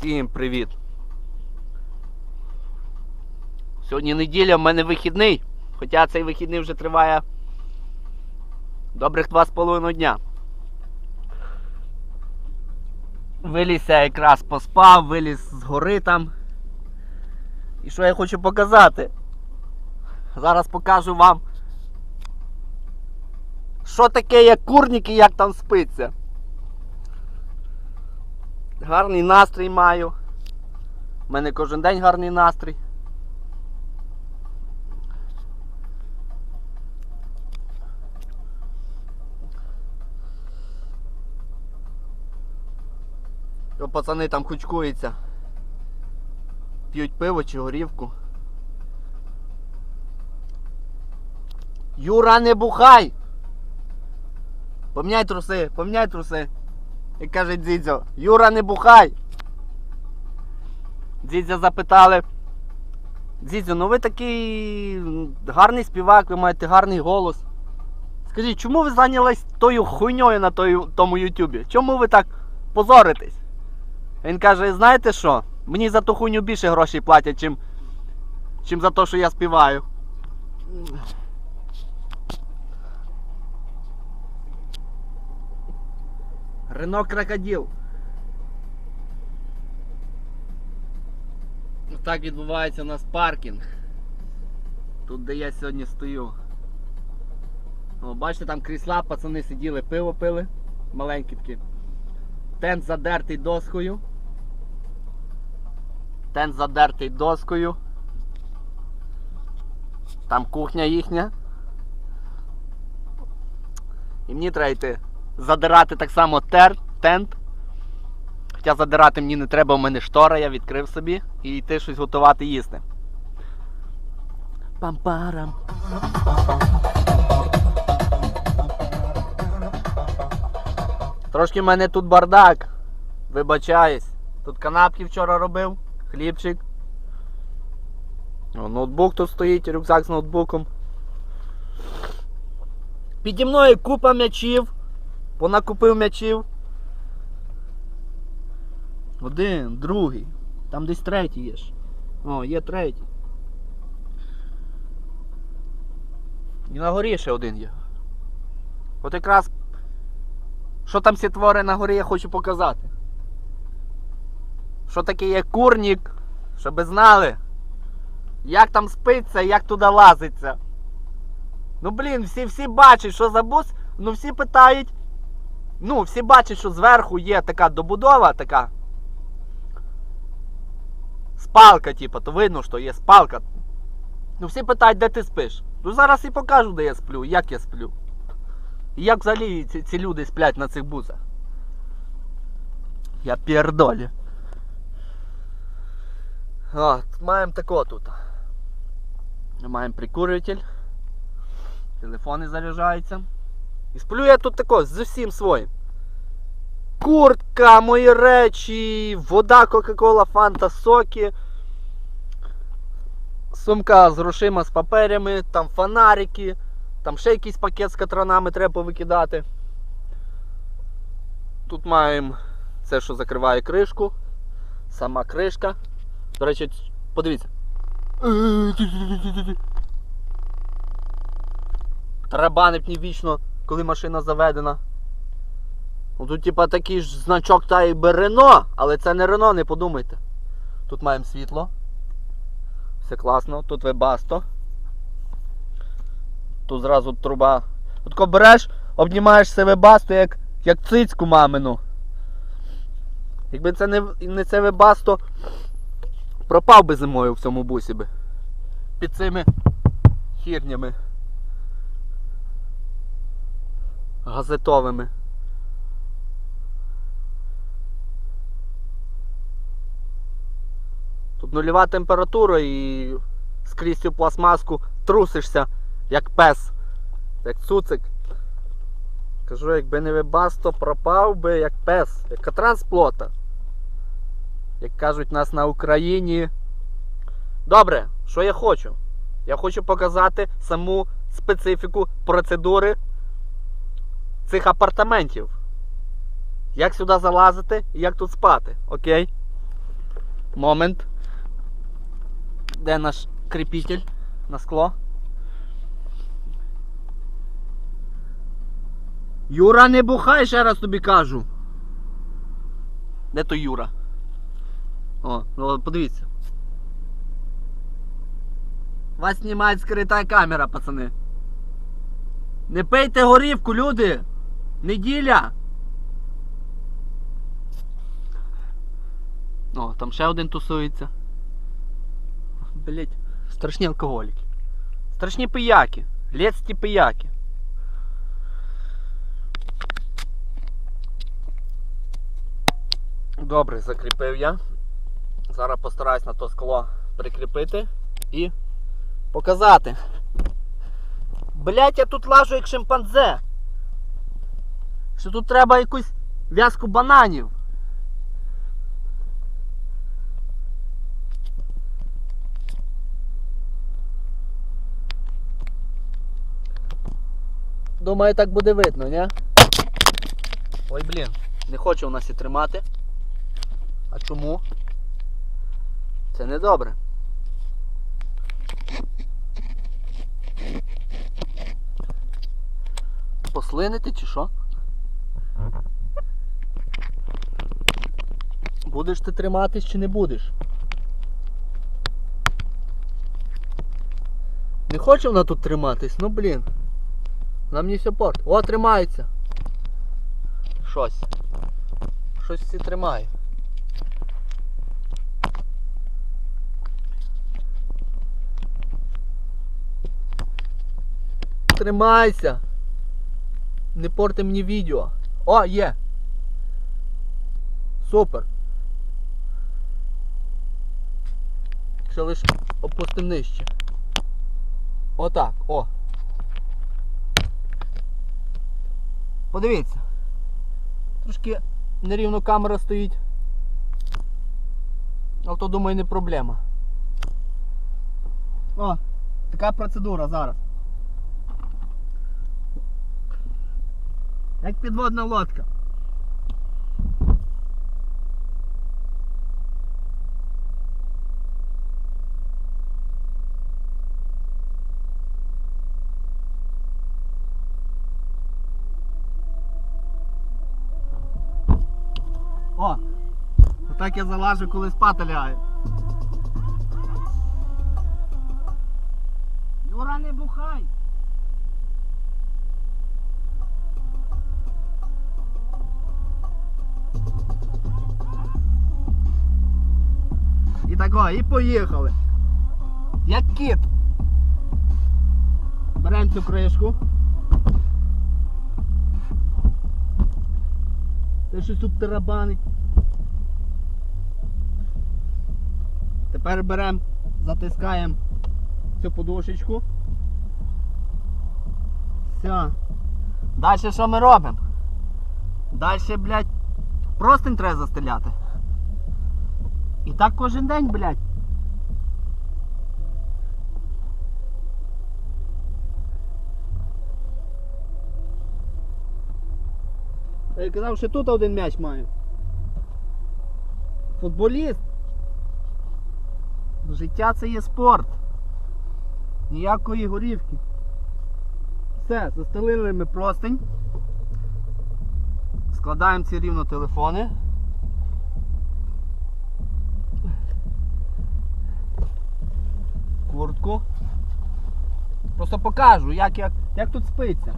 Всім привіт! Сьогодні неділя, в мене вихідний, хоча цей вихідний вже триває добрих два з половиною дня. Виліз я якраз поспав, виліз з гори там. І що я хочу показати? Зараз покажу вам, що таке як курник і як там спиться. Гарний настрій маю. У мене кожен день гарний настрій. О, пацани там кучкуються. П'ють пиво чи горівку. Юра, не бухай! Поміняй труси, поміняй труси. Як каже Дзідзьо, Юра, не бухай. Дзідзя запитали. Дзідзьо, ну ви такий гарний співак, ви маєте гарний голос. Скажіть, чому ви зайнялись тою хуйньою на той, тому Ютубі? Чому ви так позоритесь? Він каже, знаєте що? Мені за ту хуйню більше грошей платять, чим, чим за те, що я співаю. Рено крокодил. Так відбувається у нас паркінг. Тут де я сьогодні стою. О, бачите, там крісла, пацани сиділи, пиво пили. Маленькі такі. Тент задертий доскою. Тент задертий доскою. Там кухня їхня. І мені треба йти задирати так само тер, тент. Хоча задирати мені не треба, у мене штора, я відкрив собі і йти щось готувати їсти. Пам-парам. Трошки в мене тут бардак. Вибачаюсь. Тут канапки вчора робив, хлібчик. О, ноутбук тут стоїть, рюкзак з ноутбуком. Піді мною купа м'ячів. Понакупив м'ячів. Один, другий. Там десь третій є ж. О, є третій. І на горі ще один є. От якраз. Що там всі твори на горі я хочу показати. Що таке є курник, щоб знали. Як там спиться, як туди лазиться. Ну блін, всі всі бачать, що за бус, ну всі питають. Ну, всі бачать, що зверху є така добудова, така. Спалка, типу, то видно, що є спалка. Ну всі питають, де ти спиш. Ну зараз і покажу, де я сплю, як я сплю. І як взагалі ці, ці люди сплять на цих бусах. Я пердолі. От, маємо тако тут. Маємо прикурюватель. Телефони заряджаються. І сплю я тут тако з усім своїм. Куртка, мої речі, вода, Кока-Кола, Фанта, соки. Сумка з грошима, з паперями, там фонарики, там ще якийсь пакет з катронами треба повикидати. Тут маємо це, що закриває кришку. Сама кришка. До речі, подивіться. Тарабанить мені вічно, коли машина заведена. Ну, Тут, типа, такий ж значок та якби Рено, але це не Рено, не подумайте. Тут маємо світло. Все класно, тут вебасто. Тут зразу труба. От коли береш, обнімаєш себе басто, як, як цицьку мамину. Якби це не, не це вебасто, пропав би зимою в цьому бусі би. Під цими хірнями. Газетовими. Тут нульова температура і скрізь цю пластмаску трусишся, як пес, як цуцик. Кажу, якби не вебасто, пропав би як пес, як катрансплота. Як кажуть нас на Україні. Добре, що я хочу? Я хочу показати саму специфіку процедури цих апартаментів. Як сюди залазити і як тут спати, окей? момент. Де наш кріпитель на скло? Юра, не бухай, ще раз тобі кажу. Де то Юра? О, ну подивіться. Вас знімає скрита камера, пацани. Не пийте горівку, люди! Неділя! О, там ще один тусується. Блять, страшні алкоголіки. Страшні пияки. Лецькі пияки. Добре, закріпив я. Зараз постараюсь на то скло прикріпити і показати. Блять, я тут лажу як шимпанзе. Що тут треба якусь в'язку бананів. Думаю, так буде видно, ні? Ой, блін, не хоче у нас і тримати. А чому? Це не добре. Послинити чи що? Будеш ти триматись чи не будеш? Не хоче вона тут триматись? Ну блін. Вона мені все порт. О, тримається. Щось. Щось всі тримає. Тримайся. Не порти мені відео. О, є. Супер. Ще лише опустим нижче. Отак, о. Подивіться. Трошки нерівно камера стоїть. Але то думаю не проблема. О, така процедура зараз. Як підводна лодка. О! Отак я залажу, коли спати лягаю. Юра, не бухай! І тако, і поїхали. Як кіт. Беремо цю кришку. Це щось тут тарабанить. Тепер беремо, затискаємо цю подушечку. Все. Далі що ми робимо? Далі, блядь, простень треба застеляти. І так кожен день, блядь. Я казав, що тут один м'яч маю. Футболіст. Життя це є спорт. Ніякої горівки. Все, застелили ми простень. Складаємо ці рівно телефони. Куртку. Просто покажу, як, як, як тут спиться.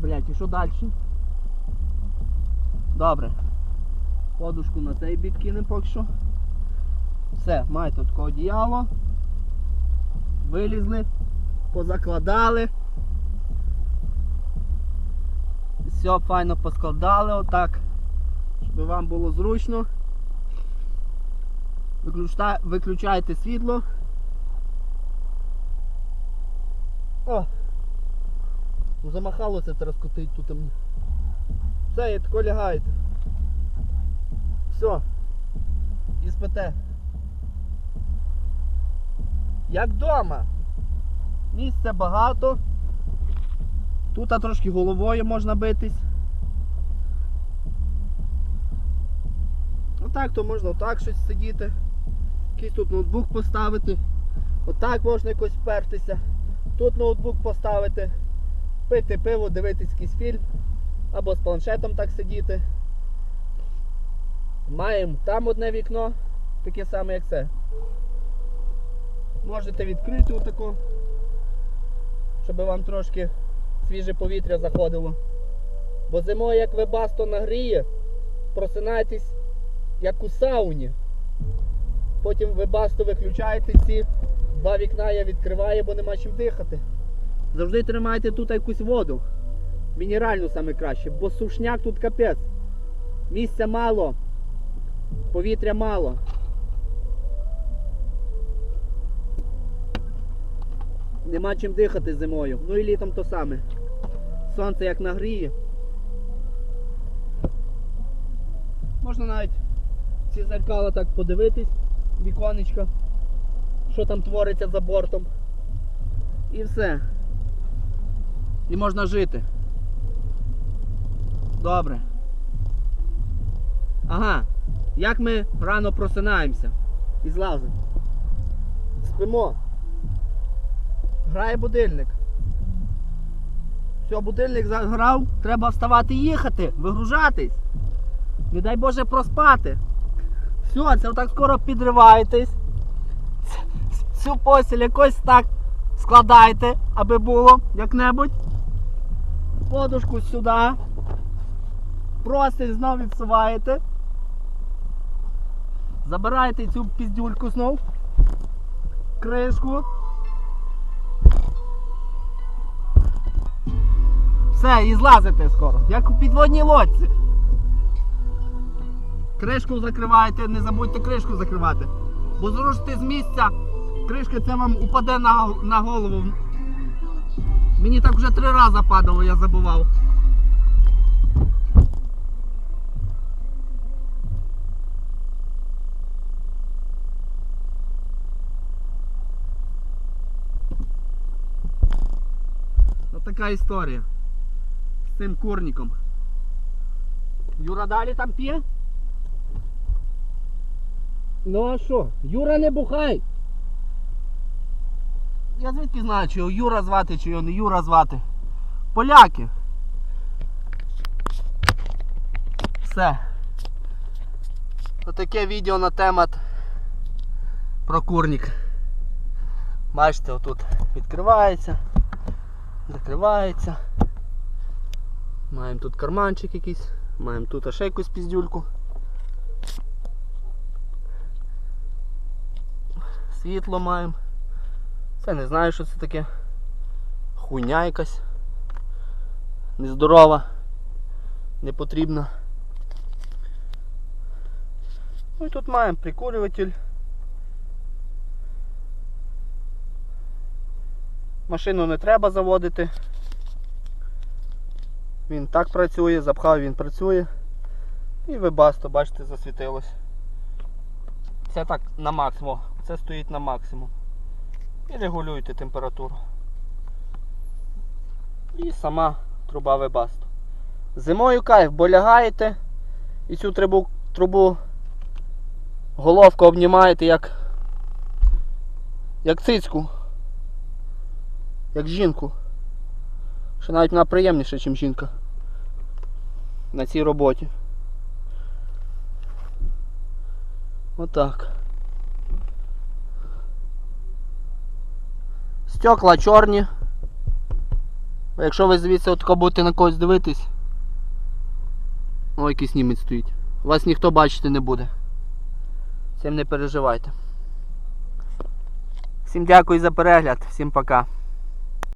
Блять, і що далі? Добре. Подушку на цей бік кинемо поки що. Все, маєте таке одіяло. Вилізли, позакладали. Все файно поскладали отак, щоб вам було зручно. Виключа- Виключайте світло. О! Ну замахалося зараз котить тут. Все, і тако лягаєте. Все. І спите. як вдома. Місця багато. Тут трошки головою можна битись. Отак то можна отак щось сидіти. Якийсь тут ноутбук поставити. Отак можна якось впертися. Тут ноутбук поставити. Пити пиво, дивитись якийсь фільм. Або з планшетом так сидіти. Маємо там одне вікно, таке саме як це. Можете відкрити отако, щоб вам трошки свіже повітря заходило. Бо зимою, як вебасто нагріє, просинайтесь як у сауні. Потім вебасто виключаєте ці два вікна я відкриваю, бо нема чим дихати. Завжди тримайте тут якусь воду. Мінеральну саме краще, бо сушняк тут капець. Місця мало, повітря мало. Нема чим дихати зимою. Ну і літом то саме. Сонце як нагріє. Можна навіть ці зеркала так подивитись, віконечка, що там твориться за бортом. І все. І можна жити. Добре. Ага. Як ми рано просинаємося і злазимо. Спимо. Грає будильник. Все, будильник заграв, треба вставати їхати, вигружатись. Не дай Боже проспати. Все, це отак скоро підриваєтесь. Цю постіль якось так складайте, аби було як-небудь. Подушку сюди. Простиль знов відсуваєте. Забираєте цю піздюльку знов. Кришку. Все, і злазите скоро, як у підводній лодці. Кришку закриваєте, не забудьте кришку закривати. Бо зрушите з місця, кришка це вам упаде на, на голову. Мені так вже три рази падало, я забував. Ось така історія. З цим курником. Юра далі там п'є? Ну а що? Юра не бухай! Я звідки знаю, чи його Юра звати, чи його не Юра звати. Поляки. Все. Отаке відео на темат про курник. Бачите, отут відкривається, закривається. Маємо тут карманчик якийсь, маємо тут ще якусь піздюльку. Світло маємо. Це не знаю, що це таке. Хуйня якась. Нездорова. Не потрібна. Ну і тут маємо прикурюватель. Машину не треба заводити. Він так працює, запхав він працює. І вебасто, бачите, засвітилось. Це так на максимум. Це стоїть на максимум. І регулюєте температуру. І сама труба вебасто. Зимою кайф, бо лягаєте і цю трубу, трубу головку обнімаєте як як цицьку. Як жінку. Що навіть вона приємніша, ніж жінка. На цій роботі. Отак. Стекла чорні. Якщо ви звідси от будете на когось дивитись. О, якийсь німець стоїть. Вас ніхто бачити не буде. Цим не переживайте. Всім дякую за перегляд, всім пока.